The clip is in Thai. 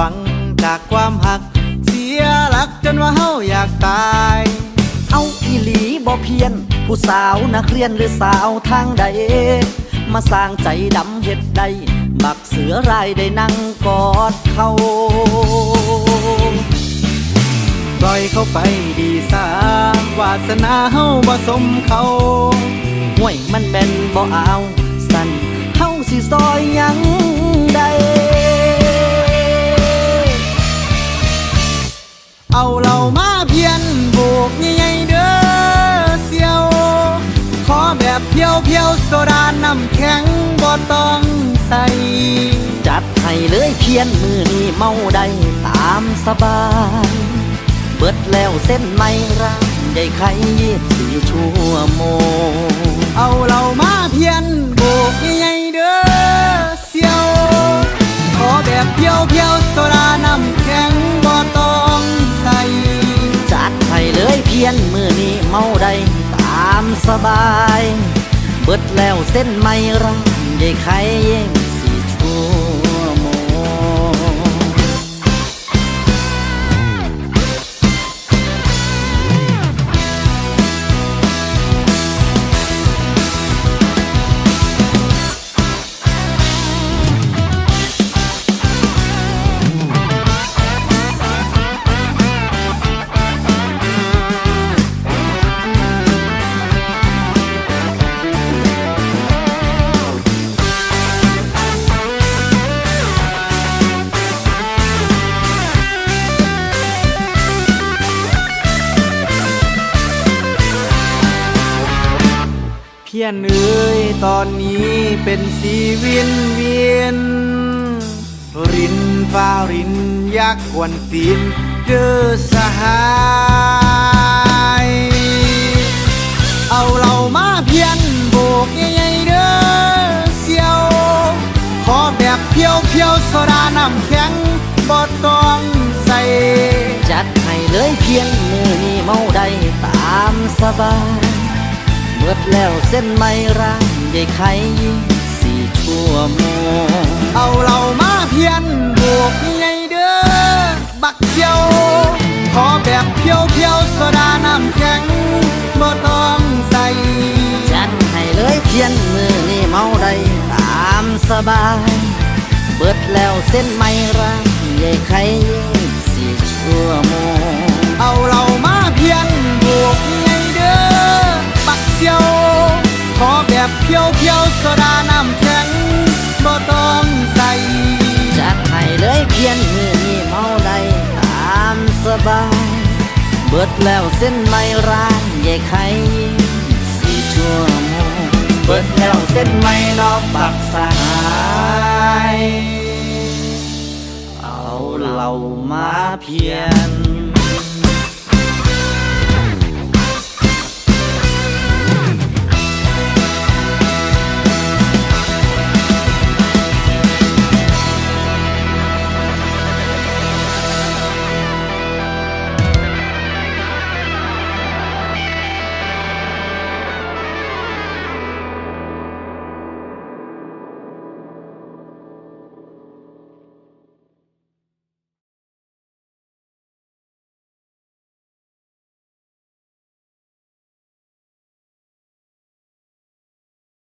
วังจากความหัก เสียหลักจนว่าเฮาอยากตาย เอาอีหลีบ่เพียน ผู้สาวนักเรียนหรือสาวทางใด มาสร้างใจดำเฮ็ดได้บักเสือรายได้นั่งกอดเขาปล่อยเขาไปดีสาวาสนาเฮาบ่สมเขาห่วยมันแม่นบ่เอา สั่น สิซอยยังได้เอาเรามาเพียนโบกใหญ่ๆเด้อเสียว ขอแบบเพียวเพียวโซดาน้ำแข็งบ่ต้องใส่จัดให้เลยเพียนมือนี้เมาได้ตามสบาย เบิดแล้วเส้นไม่ร่างได้ไขยี่สี่ชั่วโมง เอาเรามา สบาย เบิดแล้วเส้นไม่ร่างได้ไขยี่สี่ พียนเอ้ยตอนนี้เป็นสีวียนเวียน รินฟ้ารินยักษ์กวนตีนเด้อสหาย เอาเรามาเพียนโบกใหญ่ๆเด้อเสียว ขอแบบเพียวเพียวโซดาน้ำแข็งบ่ต้องใส่ จัดให้เลยเพียงมือนี้เมาได้ตามสบาย ดแล้วเส้นไม่ร่างได้ไขยี่สี่ชั่วโมงเอาเรามาเพียนบวกใหญ่เด้อบักเจียว ขอแบบเพียวเพียวๆโซดาน้ำแข็งบ่ต้องใส่จัดให้เลยเพียงมือนี้เมาได้ตามสบาย เบิดแล้วเส้นไม่ร่างได้ไขยี่สี่ชั่วโมง บิดแล้วเส้นไม่ร้านใหญ่ไข่สี่ชั่วโมงเบิดแล้วเส้นไม่นอกบักสายเอาเหล่ามาเพียน